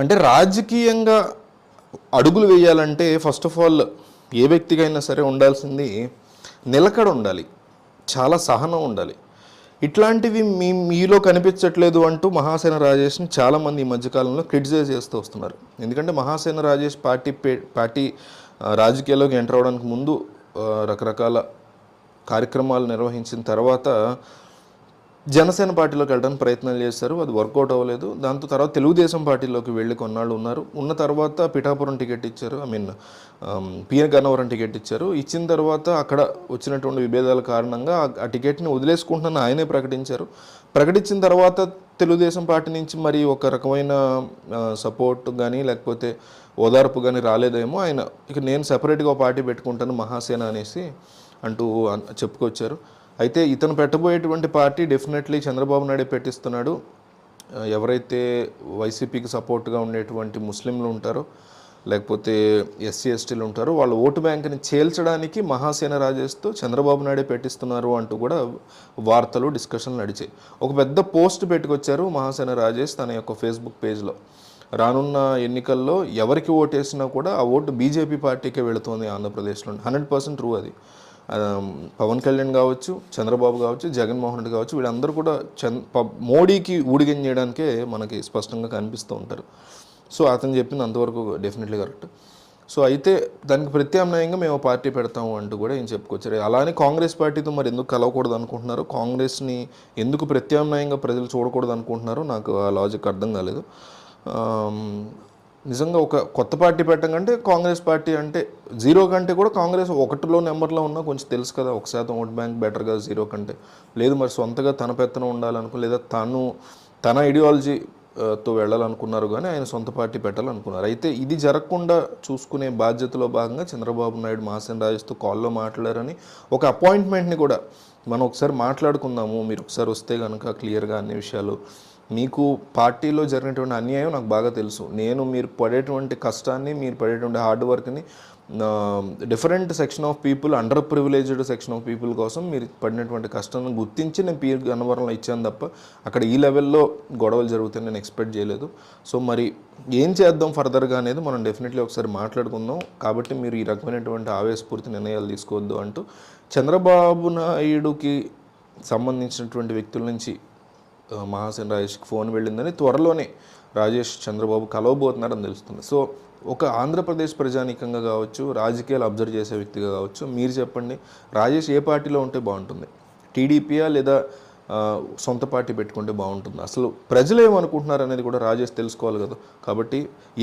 అంటే రాజకీయంగా అడుగులు వేయాలంటే ఫస్ట్ ఆఫ్ ఆల్ ఏ వ్యక్తికైనా సరే ఉండాల్సింది నిలకడ ఉండాలి. చాలా సహనం ఉండాలి. ఇట్లాంటివి మీ మీలో కనిపించట్లేదు అంటూ మహాసేన రాజేష్ని చాలామంది ఈ మధ్యకాలంలో క్రిటిసైజ్ చేస్తూ వస్తున్నారు. ఎందుకంటే మహాసేన రాజేష్ పార్టీ పే పార్టీ రాజకీయాల్లోకి ఎంటర్ అవడానికి ముందు రకరకాల కార్యక్రమాలు నిర్వహించిన తర్వాత జనసేన పార్టీలోకి వెళ్ళడానికి ప్రయత్నాలు చేశారు. అది వర్కౌట్ అవ్వలేదు. దాంతో తర్వాత తెలుగుదేశం పార్టీలోకి వెళ్ళి కొన్నాళ్ళు ఉన్నారు. ఉన్న తర్వాత పిఠాపురం టికెట్ ఇచ్చారు. I mean PN Gannavaram ticket ఇచ్చారు. ఇచ్చిన తర్వాత అక్కడ వచ్చినటువంటి విభేదాల కారణంగా ఆ- టికెట్ని వదిలేసుకుంటున్నాను ఆయనే ప్రకటించారు. ప్రకటించిన తర్వాత తెలుగుదేశం పార్టీ నుంచి మరి ఒక రకమైన సపోర్ట్ కానీ లేకపోతే ఓదార్పు కానీ రాలేదేమో. ఆయన ఇక నేను సెపరేట్గా పార్టీ పెట్టుకుంటాను మహాసేన అనేసి అంటూ చెప్పుకొచ్చారు. అయితే ఇతను పెట్టబోయేటువంటి పార్టీ డెఫినెట్లీ చంద్రబాబు నాయుడు పెట్టిస్తున్నాడు. ఎవరైతే వైసీపీకి సపోర్ట్గా ఉండేటువంటి ముస్లింలు ఉంటారో లేకపోతే ఎస్సీ ఎస్టీలు ఉంటారో వాళ్ళ ఓటు బ్యాంక్ని చేల్చడానికి మహాసేన రాజేస్తూ చంద్రబాబు నాయుడే పెట్టిస్తున్నారు అంటూ కూడా వార్తలు డిస్కషన్లు నడిచాయి. ఒక పెద్ద పోస్ట్ పెట్టుకొచ్చారు మహాసేన రాజేష్ తన యొక్క ఫేస్బుక్ పేజ్లో. రానున్న ఎన్నికల్లో ఎవరికి ఓటేసినా కూడా ఆ ఓటు బీజేపీ పార్టీకే వెళుతోంది ఆంధ్రప్రదేశ్లో హండ్రెడ్ పర్సెంట్ ట్రూ అది. పవన్ కళ్యాణ్ కావచ్చు చంద్రబాబు కావచ్చు జగన్మోహన్ రెడ్డి కావచ్చు వీళ్ళందరూ కూడా చంద్ మోడీకి ఊడిగం చేయడానికే మనకి స్పష్టంగా కనిపిస్తూ ఉంటారు. సో అతను చెప్పింది అంతవరకు డెఫినెట్లీ కరెక్ట్. సో అయితే దానికి ప్రత్యామ్నాయంగా మేము పార్టీ పెడతాము అంటూ కూడా ఏం చెప్పుకొచ్చారు. అలానే కాంగ్రెస్ పార్టీతో మరి ఎందుకు కలవకూడదు అనుకుంటున్నారు? కాంగ్రెస్ని ఎందుకు ప్రత్యామ్నాయంగా ప్రజలు చూడకూడదు అనుకుంటున్నారో నాకు ఆ లాజిక్ అర్థం కాలేదు. నిజంగా ఒక కొత్త పార్టీ పెట్టడం కంటే కాంగ్రెస్ పార్టీ అంటే జీరో కంటే కూడా కాంగ్రెస్ ఒకటిలో నెంబర్లో ఉన్నా కొంచెం తెలుసు కదా ఒక శాతం ఓట్ బ్యాంక్ బెటర్ కదా జీరో కంటే. లేదు మరి సొంతగా తన పెత్తనం ఉండాలనుకో లేదా తను తన ఐడియాలజీ తో వెళ్ళాలనుకున్నారు కానీ ఆయన సొంత పార్టీ పెట్టాలనుకున్నారు. అయితే ఇది జరగకుండా చూసుకునే బాధ్యతలో భాగంగా చంద్రబాబు నాయుడు మాసన్ రాజుతో కాల్లో మాట్లాడారని ఒక అపాయింట్మెంట్ని కూడా మనం ఒకసారి మాట్లాడుకుందాము. మీరు ఒకసారి వస్తే కనుక క్లియర్గా అన్ని విషయాలు మీకు పార్టీలో జరిగినటువంటి అన్యాయం నాకు బాగా తెలుసు. నేను మీరు పడేటువంటి కష్టాన్ని మీరు పడేటువంటి హార్డ్ వర్క్ని different section of people underprivileged section of people కోసం మీరు పడినటువంటి కష్టాన్ని గుర్తించి నేను పీర్ గన్నవరంలో ఇచ్చాను తప్ప అక్కడ ఈ లెవెల్లో గొడవలు జరుగుతాయని నేను ఎక్స్పెక్ట్ చేయలేదు. సో మరి ఏం చేద్దాం ఫర్దర్గా అనేది మనం డెఫినెట్లీ ఒకసారి మాట్లాడుకుందాం. కాబట్టి మీరు ఈ రకమైనటువంటి ఆవేశపూరిత నిర్ణయాలు తీసుకోవద్దు అంటూ చంద్రబాబు నాయుడుకి సంబంధించినటువంటి వ్యక్తుల నుంచి మహాసేన్ రాజేష్కి ఫోన్ వెళ్ళిందని త్వరలోనే రాజేష్ చంద్రబాబు కలవబోతున్నారని తెలుస్తుంది. సో ఒక ఆంధ్రప్రదేశ్ ప్రజానీకంగా కావచ్చు రాజకీయాలు అబ్జర్వ్ చేసే వ్యక్తిగా కావచ్చు మీరు చెప్పండి రాజేష్ ఏ పార్టీలో ఉంటే బాగుంటుంది? టీడీపీయా లేదా సొంత పార్టీ పెట్టుకుంటే బాగుంటుంది? అసలు ప్రజలు ఏమనుకుంటున్నారు అనేది కూడా రాజేష్ తెలుసుకోవాలి కదా. కాబట్టి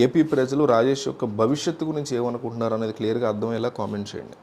ఏపీ ప్రజలు రాజేష్ యొక్క భవిష్యత్తు గురించి ఏమనుకుంటున్నారు అనేది క్లియర్గా అర్థమయ్యేలా కామెంట్ చేయండి.